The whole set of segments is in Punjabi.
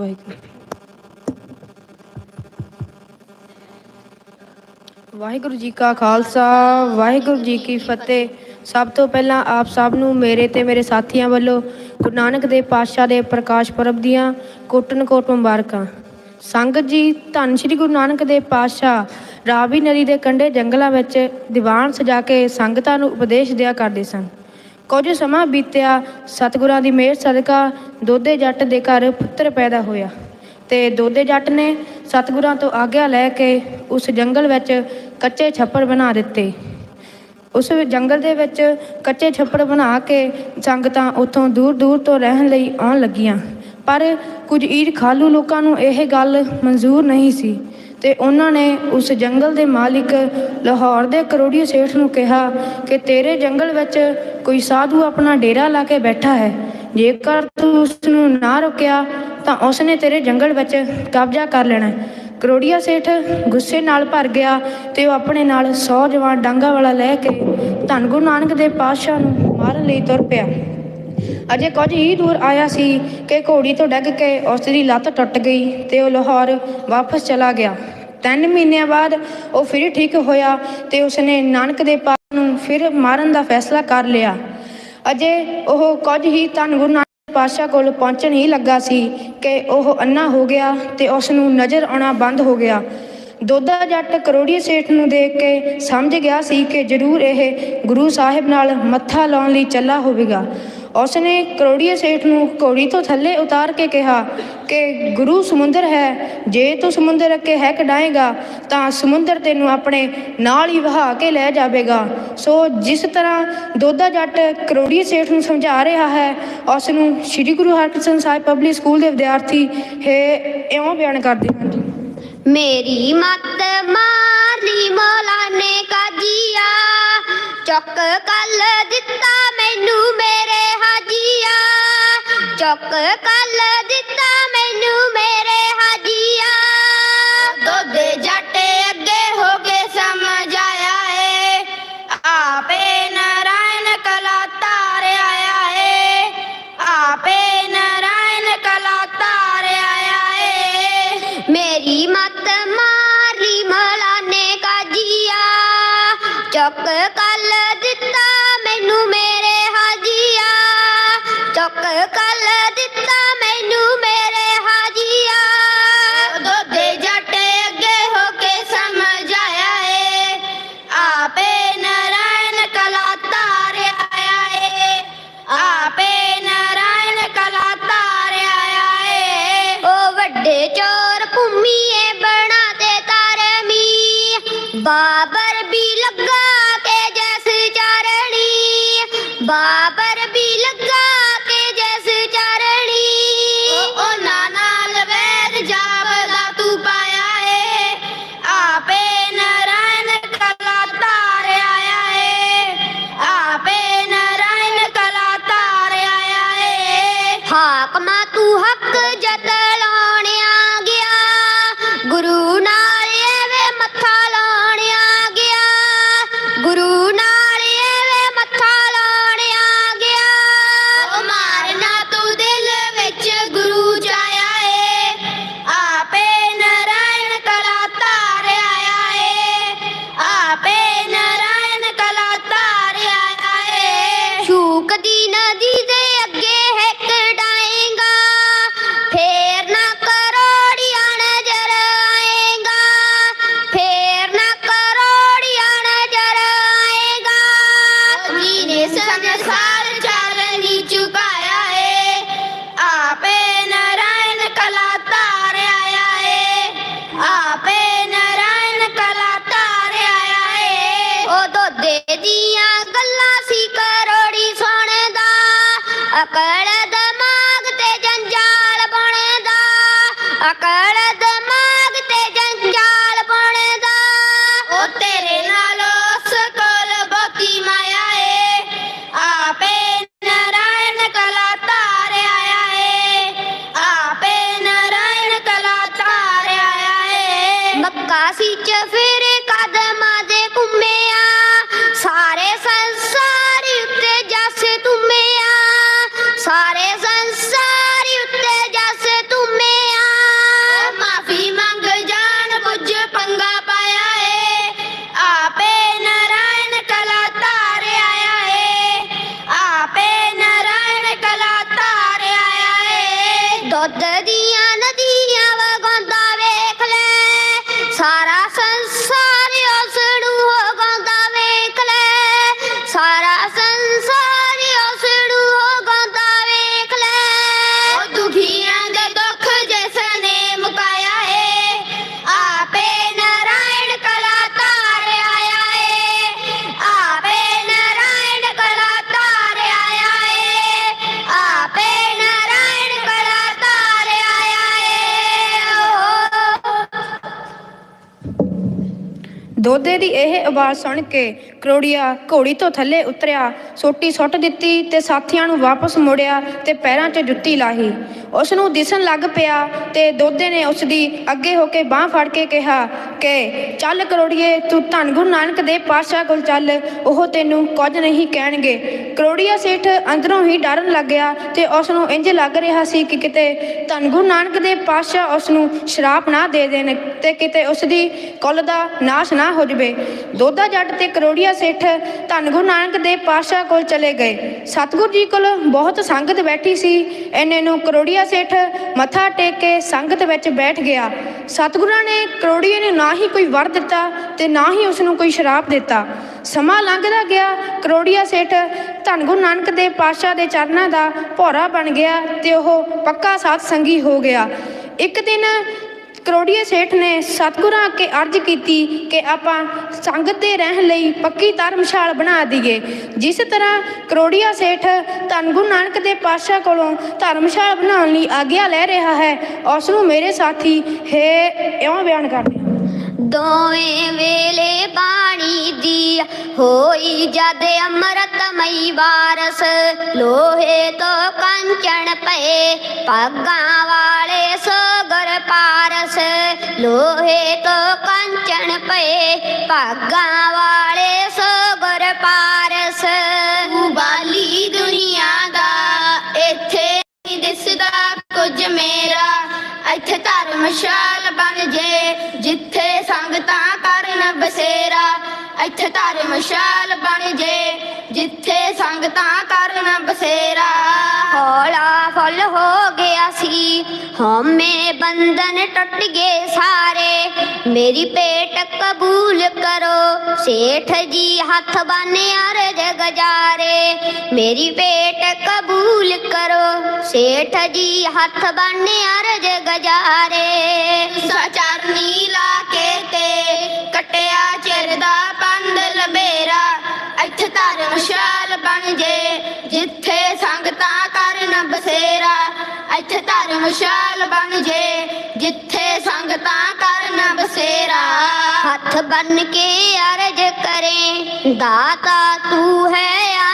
ਵਾਹਿਗੁਰੂ। ਵਾਹਿਗੁਰੂ ਜੀ ਕਾ ਖਾਲਸਾ, ਵਾਹਿਗੁਰੂ ਜੀ ਕੀ ਫਤਿਹ। ਸਭ ਤੋਂ ਪਹਿਲਾਂ ਆਪ ਸਭ ਨੂੰ ਮੇਰੇ ਤੇ ਮੇਰੇ ਸਾਥੀਆਂ ਵੱਲੋਂ ਗੁਰੂ ਨਾਨਕ ਦੇਵ ਪਾਤਸ਼ਾਹ ਦੇ ਪ੍ਰਕਾਸ਼ ਪੁਰਬ ਦੀਆਂ ਕੋਟਨ ਕੋਟ ਮੁਬਾਰਕਾਂ। ਸੰਗਤ ਜੀ, ਧੰਨ ਸ਼੍ਰੀ ਗੁਰੂ ਨਾਨਕ ਦੇਵ ਪਾਤਸ਼ਾਹ ਰਾਵੀ ਨਦੀ ਦੇ ਕੰਢੇ ਜੰਗਲਾਂ ਵਿੱਚ ਦੀਵਾਨ ਸਜਾ ਕੇ ਸੰਗਤਾਂ ਨੂੰ ਉਪਦੇਸ਼ ਦਿਆ ਕਰਦੇ ਸਨ। ਕੁਝ ਸਮਾਂ ਬੀਤਿਆ, ਸਤਿਗੁਰਾਂ ਦੀ ਮਿਹਰ ਸਦਕਾ ਦੋਦੇ ਜੱਟ ਦੇ ਘਰ ਪੁੱਤਰ ਪੈਦਾ ਹੋਇਆ। ਤੇ ਦੋਦੇ ਜੱਟ ਨੇ ਸਤਿਗੁਰਾਂ ਤੋਂ ਆਗਿਆ ਲੈ ਕੇ ਉਸ ਜੰਗਲ ਵਿੱਚ ਕੱਚੇ ਛੱਪੜ ਬਣਾ ਦਿੱਤੇ। ਉਸ ਜੰਗਲ ਦੇ ਵਿੱਚ ਕੱਚੇ ਛੱਪੜ ਬਣਾ ਕੇ ਸੰਗਤਾਂ ਉੱਥੋਂ ਦੂਰ ਦੂਰ ਤੋਂ ਰਹਿਣ ਲਈ ਆਉਣ ਲੱਗੀਆਂ। ਪਰ ਕੁਝ ਈਰ ਖਾਲੂ ਲੋਕਾਂ ਨੂੰ ਇਹ ਗੱਲ ਮਨਜ਼ੂਰ ਨਹੀਂ ਸੀ। ਤੇ ਉਹਨਾਂ ਨੇ ਉਸ ਜੰਗਲ ਦੇ ਮਾਲਿਕ ਲਾਹੌਰ ਦੇ ਕਰੋੜੀ ਸੇਠ ਨੂੰ ਕਿਹਾ ਕਿ ਤੇਰੇ ਜੰਗਲ ਵਿੱਚ ਕੋਈ ਸਾਧੂ ਆਪਣਾ ਡੇਰਾ ਲਾ ਕੇ ਬੈਠਾ ਹੈ। ਜੇਕਰ ਤੂੰ ਉਸ ਨੂੰ ਨਾ ਰੋਕਿਆ, ਤਾਂ ਉਸ ਨੇ ਤੇਰੇ ਜੰਗਲ ਵਿੱਚ ਕਬਜ਼ਾ ਕਰ ਲੈਣਾ ਕਰੋੜੀਆ ਸੇਠ ਗੁੱਸੇ ਨਾਲ ਭਰ ਗਿਆ ਤੇ ਉਹ ਆਪਣੇ ਨਾਲ 100 ਜਵਾਨ ਡਾਂਗਾ ਵਾਲਾ ਲੈ ਕੇ ਧੰਨ ਗੁਰੂ ਨਾਨਕ ਦੇ ਪਾਤਸ਼ਾਹ ਨੂੰ ਮਾਰਨ ਲਈ ਤੁਰ ਪਿਆ। ਅਜੇ ਕੁਝ ਹੀ ਦੂਰ ਆਇਆ ਸੀ ਕਿ ਘੋੜੀ ਤੋਂ ਡੱਗ ਕੇ ਉਸ ਦੀ ਲੱਤ ਟੁੱਟ ਗਈ ਤੇ ਉਹ ਲਾਹੌਰ ਵਾਪਸ ਚਲਾ ਗਿਆ। ਤਿੰਨ ਮਹੀਨਿਆਂ ਬਾਅਦ ਉਹ ਫਿਰ ਠੀਕ ਹੋਇਆ ਤੇ ਉਸਨੇ ਨਾਨਕ ਦੇ ਪਾਤਸ਼ਾਹ ਨੂੰ ਫਿਰ ਮਾਰਨ ਦਾ ਫੈਸਲਾ ਕਰ ਲਿਆ। ਅਜੇ ਉਹ ਕੁਝ ਹੀ ਧੰਨ ਗੁਰੂ ਨਾਨਕ ਪਾਤਸ਼ਾਹ ਕੋਲ ਪਹੁੰਚਣ ਹੀ ਲੱਗਾ ਸੀ ਕਿ ਉਹ ਅੰਨਾ ਹੋ ਗਿਆ ਤੇ ਉਸ ਨੂੰ ਨਜ਼ਰ ਆਉਣਾ ਬੰਦ ਹੋ ਗਿਆ। ਦੋਦਾ ਜੱਟ ਕਰੋੜੀ ਸੇਠ ਨੂੰ ਦੇਖ ਕੇ ਸਮਝ ਗਿਆ ਸੀ ਕਿ ਜ਼ਰੂਰ ਇਹ ਗੁਰੂ ਸਾਹਿਬ ਨਾਲ ਮੱਥਾ ਲਾਉਣ ਲਈ ਚੱਲਾ ਹੋਵੇਗਾ। ਉਸ ਨੇ ਕਰੋੜੀਏ ਸੇਠ ਨੂੰ ਘੋੜੀ ਤੋਂ ਥੱਲੇ ਉਤਾਰ ਕੇ ਕਿਹਾ ਕਿ, ਗੁਰੂ ਸਮੁੰਦਰ ਹੈ, ਜੇ ਤੂੰ ਸਮੁੰਦਰ ਅੱਗੇ ਹੈ ਕਢਾਏਗਾ, ਤਾਂ ਸਮੁੰਦਰ ਤੈਨੂੰ ਆਪਣੇ ਨਾਲ ਹੀ ਵਹਾ ਕੇ ਲੈ ਜਾਵੇਗਾ। ਸੋ ਜਿਸ ਤਰ੍ਹਾਂ ਦੋਦਾ ਜੱਟ ਕਰੋੜੀਏ ਸੇਠ ਨੂੰ ਸਮਝਾ ਰਿਹਾ ਹੈ ਉਸ ਨੂੰ ਸ੍ਰੀ ਗੁਰੂ ਹਰਕ੍ਰਿਸ਼ਨ ਸਾਹਿਬ ਪਬਲਿਕ ਸਕੂਲ ਦੇ ਵਿਦਿਆਰਥੀ ਇਹ ਇਉਂ ਬਿਆਨ ਕਰਦੇ ਹਨ। ਜੀ ਮੇਰੀ ਮੱਤ ਮਾਰ ਲਈ ਮੌਲਾ ਨੇ ਕਾਜੀਆ ਚੁੱਕ ਕੱਲ ਦਿੱਤਾ ਮੈਨੂੰ ਮੇਰੇ ਹਾਜੀਆ ਚੁੱਕ ਕੱਲ ਦਿੱਤਾ ਮੈਨੂੰ ਮੇਰੇ ਹਾਜੀਆ ਮੇਰੀ ਮੱਤ ਮਾਰੀ ਮਲਾਨੇ ਕਾਜੀਆ ਚੁੱਕ ਬਾਬਰ ਵੀ ਲੱਗਾ। ਏ ਉਹ ਦੋਦੇ ਦੀਆਂ ਗੱਲਾਂ ਸੀ ਕਰੋੜੀ ਸੁਣਦਾ ਅਕਲ ਦਿਮਾਗ ਤੇ ਜੰਜਾਲ ਬਣਦਾ, ਅਕਲ ਦਿਮਾਗ ਤੇ ਜੰਜਾਲ ਬਣਦਾ। ਉਹ ਤੇਰੇ ਨਾਲ ਉਸ ਕੋਲ ਬਹੁਤੀ ਮਾਇਆ ਏ, ਆਪੇ ਨਾਰਾਇਣ ਕਲਾ ਤਾਰ ਆਇਆ ਏ, ਆਪੇ ਨਾਰਾਇਣ ਕਲਾ ਤਾਰ ਆਇਆ ਏ। ਮੱਕਾ ਸੀ ਚ ਫਿਰ ਕਦਮਾਂ ਦੁੱਧ ਦੀਆਂ ਦੋਦੇ ਦੀ ਇਹ ਆਵਾਜ਼ ਸੁਣ ਕੇ ਕਰੋੜੀਆ ਘੋੜੀ ਤੋਂ ਥੱਲੇ ਉਤਰਿਆ। ਸੋਟੀ ਸੁੱਟ ਦਿੱਤੀ ਤੇ ਸਾਥੀਆਂ ਨੂੰ ਵਾਪਸ ਮੁੜਿਆ ਤੇ ਪੈਰਾਂ 'ਚ ਜੁੱਤੀ ਲਾਹੀ। ਉਸ ਨੂੰ ਦਿਸਣ ਲੱਗ ਪਿਆ ਤੇ ਦੋਧੇ ਨੇ ਉਸ ਦੀ ਅੱਗੇ ਹੋ ਕੇ ਬਾਹ ਫੜ ਕੇ ਕਿਹਾ, ਕਿ, ਚੱਲ ਕਰੋੜੀਏ, ਤੂੰ ਧੰਨ ਗੁਰੂ ਨਾਨਕ ਦੇ ਪਾਤਸ਼ਾਹ ਕੋਲ ਚੱਲ, ਉਹ ਤੈਨੂੰ ਕੁਝ ਨਹੀਂ ਕਹਿਣਗੇ। ਕਰੋੜੀਆ ਸੇਠ ਅੰਦਰੋਂ ਹੀ ਡਰਨ ਲੱਗਿਆ ਤੇ ਉਸ ਨੂੰ ਇੰਜ ਲੱਗ ਰਿਹਾ ਸੀ ਕਿ ਕਿਤੇ ਧੰਨ ਗੁਰੂ ਨਾਨਕ ਦੇ ਪਾਤਸ਼ਾਹ ਉਸ ਨੂੰ ਸ਼ਰਾਪ ਨਾ ਦੇ ਦੇਣ ਤੇ ਕਿਤੇ ਉਸ ਦੀ ਕੁੱਲ ਦਾ ਨਾਸ਼ ਨਾ ਹੋ ਜਵੇ। ਦੋਧਾ ਜੱਟ ਤੇ ਕਰੋੜੀਆ ਸੇਠ ਧੰਨ ਗੁਰੂ ਨਾਨਕ ਦੇ ਪਾਤਸ਼ਾਹ ਕੋਲ ਚਲੇ ਗਏ। ਸਤਿਗੁਰੂ ਜੀ ਕੋਲ ਬਹੁਤ ਸੰਗਤ ਬੈਠੀ ਸੀ। ਐਨੇ ਨੂੰ ਕਰੋੜੀਆ ਸੇਠ ਮੱਥਾ ਟੇਕ ਕੇ ਸੰਗਤ ਵਿੱਚ ਬੈਠ ਗਿਆ। ਸਤਿਗੁਰਾਂ ਨੇ ਕਰੋੜੀਏ ਨੂੰ ਨਾ ਹੀ ਕੋਈ ਵਰ ਦਿੱਤਾ ਤੇ ਨਾ ਹੀ ਉਸ ਨੂੰ ਕੋਈ ਸ਼ਰਾਪ ਦਿੱਤਾ। ਸਮਾਂ ਲੰਘਦਾ ਗਿਆ। ਕਰੋੜੀਆ ਸੇਠ ਧੰਨ ਗੁਰੂ ਨਾਨਕ ਦੇ ਪਾਤਸ਼ਾਹ ਦੇ ਚਰਨਾਂ ਦਾ ਭੋਰਾ ਬਣ ਗਿਆ ਤੇ ਉਹ ਪੱਕਾ ਸਾਧ ਸੰਗੀ ਹੋ ਗਿਆ। ਇੱਕ ਦਿਨ ਕਰੋੜੀਏ ਸੇਠ ਨੇ ਸਤਿਗੁਰਾਂ ਅੱਗੇ ਅਰਜ਼ ਕੀਤੀ ਕਿ ਆਪਾਂ ਸੰਗਤ ਤੇ ਰਹਿਣ ਲਈ ਪੱਕੀ ਧਰਮਸ਼ਾਲ ਬਣਾ ਦਈਏ ਜਿਸ ਤਰ੍ਹਾਂ ਕਰੋੜੀਆ ਸੇਠ ਧੰਨ ਗੁਰੂ ਨਾਨਕ ਦੇ ਪਾਤਸ਼ਾਹ ਕੋਲੋਂ ਧਰਮਸ਼ਾਲ ਬਣਾਉਣ ਲਈ ਆਗਿਆ ਲੈ ਰਿਹਾ ਹੈ ਉਸ ਨੂੰ ਮੇਰੇ ਸਾਥੀ, ਹੈ, ਇਉਂ ਬਿਆਨ ਕਰਦੇ ਦੋਵੇਂ ਵੇਲੇ ਬਾਣੀ ਦੀ ਹੋਈ ਜਦ ਅੰਮ੍ਰਿਤਮਈ ਵਾਰਸ, ਲੋਹੇ ਤੋਂ ਕੰਚਨ ਪਏ, ਪੱਗਾਂ ਵਾਲੇ ਸੋਗਰ ਪਾਰਸ, ਲੋਹੇ ਤੋਂ ਕੰਚਨ ਪਏ ਭਾਗਾਂ ਵਾਲੇ ਸੋਗਰ ਪਾਰਸ। ਬਾਲੀ ਦੁਨੀਆ ਦਾ, ਇੱਥੇ ਨਹੀਂ ਦਿਸਦਾ ਕੁਝ ਮੇਰਾ। ਇੱਥੇ ਧਰਮਸ਼ਾਲ ਬਣ ਜੇ ਇੱਥੇ ਧਰਮਸ਼ਾਲ ਬਣ ਜੇ, ਜਿੱਥੇ ਸੰਗਤਾਂ ਕਰਨ ਬਸੇਰਾ। ਹੌਲਾ ਫੁੱਲ ਹੋ ਗਿਆ ਸੀ, ਹਉਮੈ ਬੰਧਨ ਟੁੱਟ ਗਏ ਸਾਰੇ। ਮੇਰੀ ਪੇਟ ਕਬੂਲ ਕਰੋ, ਸੇਠ ਜੀ ਹੱਥ ਬੰਨੇ ਅਰਜ ਗਜਾਰੇ। ਮੇਰੀ ਪੇਟ ਕਬੂਲ ਕਰੋ, ਸੇਠ ਜੀ ਹੱਥ ਬੰਨੇ ਅਰਜ ਗਜਾਰੇ। ਸਚਰਨੀ ਲਾ ਇੱਥੇ ਧਰਮਸ਼ਾਲ ਬਣ ਜੇ, ਜਿੱਥੇ ਸੰਗਤਾਂ ਕਰਨ ਬਸੇਰਾ, ਇੱਥੇ ਧਰਮਸ਼ਾਲ ਬਣ ਜੇ, ਜਿੱਥੇ ਸੰਗਤਾਂ ਕਰਨ ਬਸੇਰਾ। ਹੱਥ ਬੰਨ ਕੇ ਅਰਜ ਕਰੇ, ਦਾਤਾ ਤੂੰ ਹੈ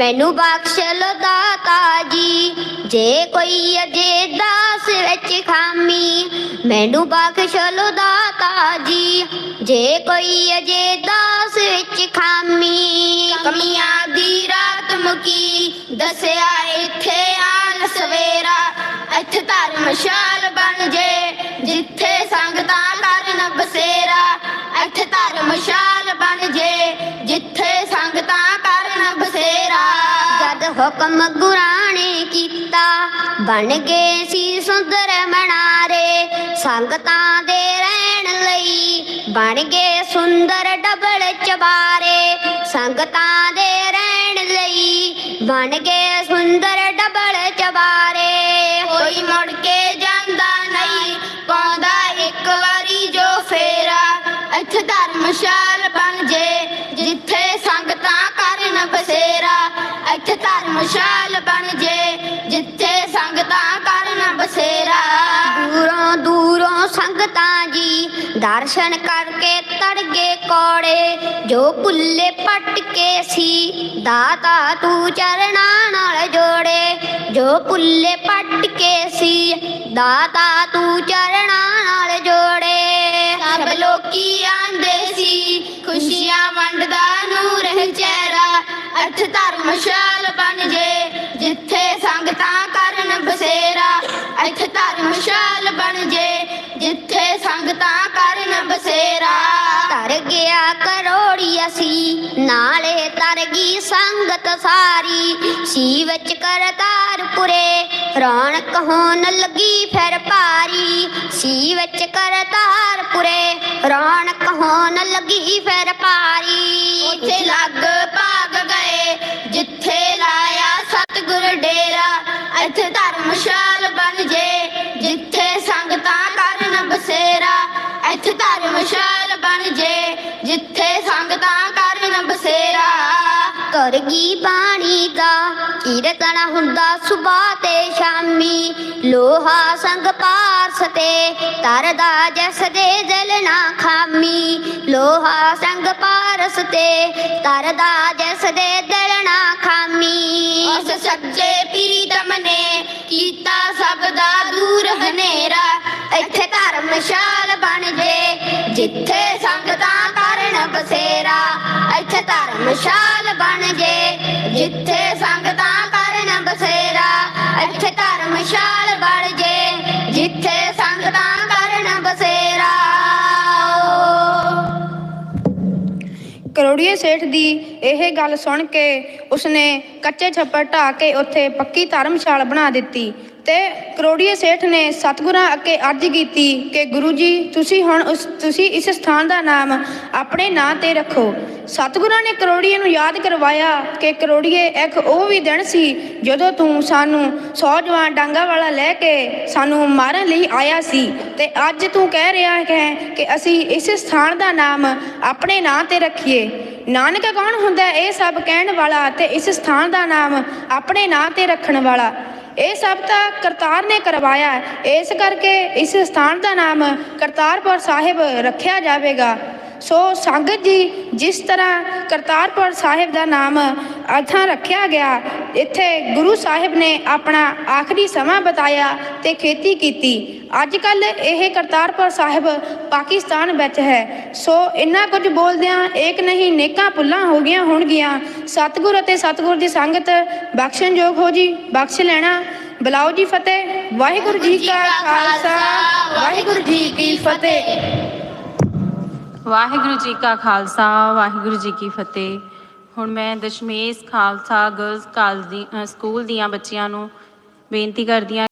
ਮੈਨੂੰ ਬਖਸ਼ ਲੋ ਦਾਤਾ ਜੀ। ਜੇ ਕੋਈ ਅਜੇ ਦਾਸ ਵਿੱਚ ਖਾਮੀ, ਮੈਨੂੰ ਬਖਸ਼ ਲੋ ਦਾਤਾ ਜੀ। ਜੇ ਕੋਈ ਅਜੇ ਦਾਸ ਵਿੱਚ ਖਾਮੀ, ਕਮੀਆਂ ਦੀ ਰਾਤ ਮੁਕੀ, ਦੱਸਿਆ ਇੱਥੇ ਆਣ ਸਵੇਰਾ, ਇੱਥੇ ਧਰਮਸ਼ਾਲ ਬਣ ਜੇ, ਜਿੱਥੇ ਹੁਕਮ ਗੁਰਾਂ ਨੇ ਕੀਤਾ। ਬਣ ਗਏ ਸੀ ਸੁੰਦਰ ਮਨਾਰੇ, ਸੰਗਤਾਂ ਦੇ ਰਹਿਣ ਲਈ। ਬਣ ਗਏ ਸੁੰਦਰ ਡਬਲ ਚਬਾਰੇ, ਸੰਗਤਾਂ ਦੇ ਰਹਿਣ ਲਈ। ਬਣ ਗਏ ਇੱਥੇ ਧਰਮਸ਼ਾਲ ਬਣ ਜੇ ਜਿੱਥੇ ਸੰਗਤਾਂ ਕਰਨ ਬਸੇਰਾ। ਦੂਰੋਂ ਦੂਰੋਂ ਸੰਗਤਾਂ ਜੀ ਦਰਸ਼ਨ ਕਰਕੇ ਤੜਗੇ ਕੋੜੇ, ਜੋ ਪੁੱਲੇ ਪੱਟ ਕੇ ਸੀ, ਦਾਤਾ ਤੂੰ ਚਰਨਾਂ ਨਾਲ ਜੋੜੇ, ਜੋ ਪੁੱਲੇ ਪੱਟ ਕੇ ਸੀ, ਦਾਤਾ ਤੂੰ ਚਰਨਾਂ ਨਾਲ ਜੋੜੇ। ਸਭ ਲੋਕੀ ਆਂਦੇ ਸੀ, ਖੁਸ਼ੀਆਂ ਵੰਡਦਾ ਨੂਰ ਹੈ ਚਿਹਰਾ ਇੱਥੇ ਧਰਮਸ਼ਾਲ ਬਣ ਜੇ, ਜਿੱਥੇ ਸੰਗਤਾਂ ਕਰਨ ਬਸੇਰਾ ਇੱਥੇ ਧਰਮਸ਼ਾਲ ਬਣ ਜੇ, ਜਿੱਥੇ ਬਸੇਰਾ ਤਰ ਗਿਆ ਕਰੋੜੀਆ ਸੀ ਨਾਲੇ ਤਰ ਗਈ ਸੰਗਤ ਸਾਰੀ। ਸੀ ਵਿੱਚ ਕਰਤਾਰਪੁਰੇ ਰੌਣਕ ਹੋਣ ਲੱਗੀ ਫਿਰ ਭਾਰੀ। ਸੀ ਵਿੱਚ ਕਰਤਾਰ ਰੌਣਕ ਹੋਣ ਲੱਗੀ ਫਿਰ ਭਾਰੀ। ਉੱਥੇ ਲੱਗ ਭਾਗ ਗਏ, ਜਿੱਥੇ ਲਾਇਆ ਸਤਿਗੁਰ ਡੇਰਾ, ਇੱਥੇ ਧਰਮਸ਼ਾਲ ਧਰਮਸ਼ਾਲ ਬਣ ਜੇ ਜਿੱਥੇ ਸੰਗਤਾਂ ਕਰਨ ਬਸੇਰਾ। ਕਰ ਗਈ ਬਾਣੀ ਦਾ। ਕੀਰਤਨ ਹੁੰਦਾ ਸੁਬਾਹ ਤੇ ਸ਼ਾਮੀ। ਲੋਹਾ ਸੰਗ ਪਾਰਸ ਤੇ ਤਰਦਾ ਜਸ ਦੇ ਦਿਲ ਖਾਮੀ। ਲੋਹਾ ਸੰਗ ਪਾਰਸ ਤੇ ਤਰਦਾ ਜਸ ਦੇ ਦਿਲ ਖਾਮੀ। ਉਸ ਸੱਚੇ ਪ੍ਰੀਤਮ ਨੇ ਕੀਤਾ ਸਭ ਦਾ ਦੂਰ ਹਨੇਰਾ। ਇੱਥੇ ਧਰਮਸ਼ਾਲ ਬਣ ਜੇ, ਜਿੱਥੇ ਸੰਗਤਾਂ ਕਰਨ ਬਸੇਰਾ। ਇੱਥੇ ਧਰਮਸ਼ਾਲ ਜਿੱਥੇ ਸੰਗਤਾਂ ਕਰਨ ਬਸੇਰਾ, ਇੱਥੇ ਧਰਮਸ਼ਾਲ ਬਣ ਜੇ। ਜਿੱਥੇ ਸੰਗਤਾਂ ਕਰਨ ਬਸੇਰਾ। ਕਰੋੜੀਏ ਸੇਠ ਦੀ ਇਹ ਗੱਲ ਸੁਣ ਕੇ ਉਸਨੇ ਕੱਚੇ ਛੱਪੜ ਢਾ ਕੇ ਉੱਥੇ ਪੱਕੀ ਧਰਮਸ਼ਾਲ ਬਣਾ ਦਿੱਤੀ। ਤੇ ਕਰੋੜੀਏ ਸੇਠ ਨੇ ਸਤਿਗੁਰਾਂ ਅੱਗੇ ਅਰਜ਼ ਕੀਤੀ ਕਿ ਗੁਰੂ ਜੀ ਤੁਸੀਂ ਹੁਣ ਉਸ, ਤੁਸੀਂ ਇਸ ਸਥਾਨ ਦਾ ਨਾਮ ਆਪਣੇ ਨਾਂ ਤੇ ਰੱਖੋ। ਸਤਿਗੁਰਾਂ ਨੇ ਕਰੋੜੀਏ ਨੂੰ ਯਾਦ ਕਰਵਾਇਆ ਕਿ ਕਰੋੜੀਏ ਇੱਕ ਉਹ ਵੀ ਦਿਨ ਸੀ ਜਦੋਂ ਤੂੰ ਸਾਨੂੰ ਸੌ ਜਵਾਨ ਡਾਂਗਾ ਵਾਲਾ ਲੈ ਕੇ ਸਾਨੂੰ ਮਾਰਨ ਲਈ ਆਇਆ ਸੀ ਤੇ ਅੱਜ ਤੂੰ ਕਹਿ ਰਿਹਾ ਹੈ ਕਿ ਅਸੀਂ ਇਸ ਸਥਾਨ ਦਾ ਨਾਮ ਆਪਣੇ ਨਾਂ ਤੇ ਰੱਖੀਏ। ਨਾਨਕ ਕੌਣ ਹੁੰਦਾ ਇਹ ਸਭ ਕਹਿਣ ਵਾਲਾ ਤੇ ਇਸ ਸਥਾਨ ਦਾ ਨਾਮ ਆਪਣੇ ਨਾਂ ਤੇ ਰੱਖਣ ਵਾਲਾ। ਇਹ ਸਭ ਤਾਂ ਕਰਤਾਰ ਨੇ ਕਰਵਾਇਆ ਇਸ ਕਰਕੇ ਇਸ ਸਥਾਨ ਦਾ ਨਾਮ ਕਰਤਾਰਪੁਰ ਸਾਹਿਬ ਰੱਖਿਆ ਜਾਵੇਗਾ। ਸੋ ਸੰਗਤ ਜੀ, ਜਿਸ ਤਰ੍ਹਾਂ ਕਰਤਾਰਪੁਰ ਸਾਹਿਬ ਦਾ ਨਾਮ ਅਥਾਂ ਰੱਖਿਆ ਗਿਆ, ਇੱਥੇ ਗੁਰੂ ਸਾਹਿਬ ਨੇ ਆਪਣਾ ਆਖਰੀ ਸਮਾਂ ਬਤਾਇਆ ਤੇ ਖੇਤੀ ਕੀਤੀ। ਅੱਜ ਕੱਲ ਇਹ ਕਰਤਾਰਪੁਰ ਸਾਹਿਬ ਪਾਕਿਸਤਾਨ ਵਿੱਚ ਹੈ। ਸੋ ਇੰਨਾ ਕੁਝ ਬੋਲਦਿਆਂ ਇੱਕ ਨਹੀਂ ਨੇਕਾਂ ਪੁੱਲਾਂ ਹੋ ਗਈਆਂ ਹੋਣਗੀਆਂ। ਸਤਿਗੁਰ ਅਤੇ ਸਤਿਗੁਰ ਦੀ ਸੰਗਤ ਬਖਸ਼ਣਯੋਗ ਹੋ ਜੀ, ਬਖਸ਼ ਲੈਣਾ। ਬਲਾਓ ਜੀ ਫਤਿਹ, ਵਾਹਿਗੁਰੂ ਜੀ ਕਾ ਖਾਲਸਾ, ਵਾਹਿਗੁਰੂ ਜੀ ਕੀ ਫਤਿਹ। ਵਾਹਿਗੁਰੂ ਜੀ ਕਾ ਖਾਲਸਾ, ਵਾਹਿਗੁਰੂ ਜੀ ਕੀ ਫਤਿਹ। ਹੁਣ ਮੈਂ ਦਸ਼ਮੇਸ਼ ਖਾਲਸਾ ਗਰਲਜ਼ ਕਾਲਜ ਦੀ ਸਕੂਲ ਦੀਆਂ ਬੱਚੀਆਂ ਨੂੰ ਬੇਨਤੀ ਕਰਦੀ ਹਾਂ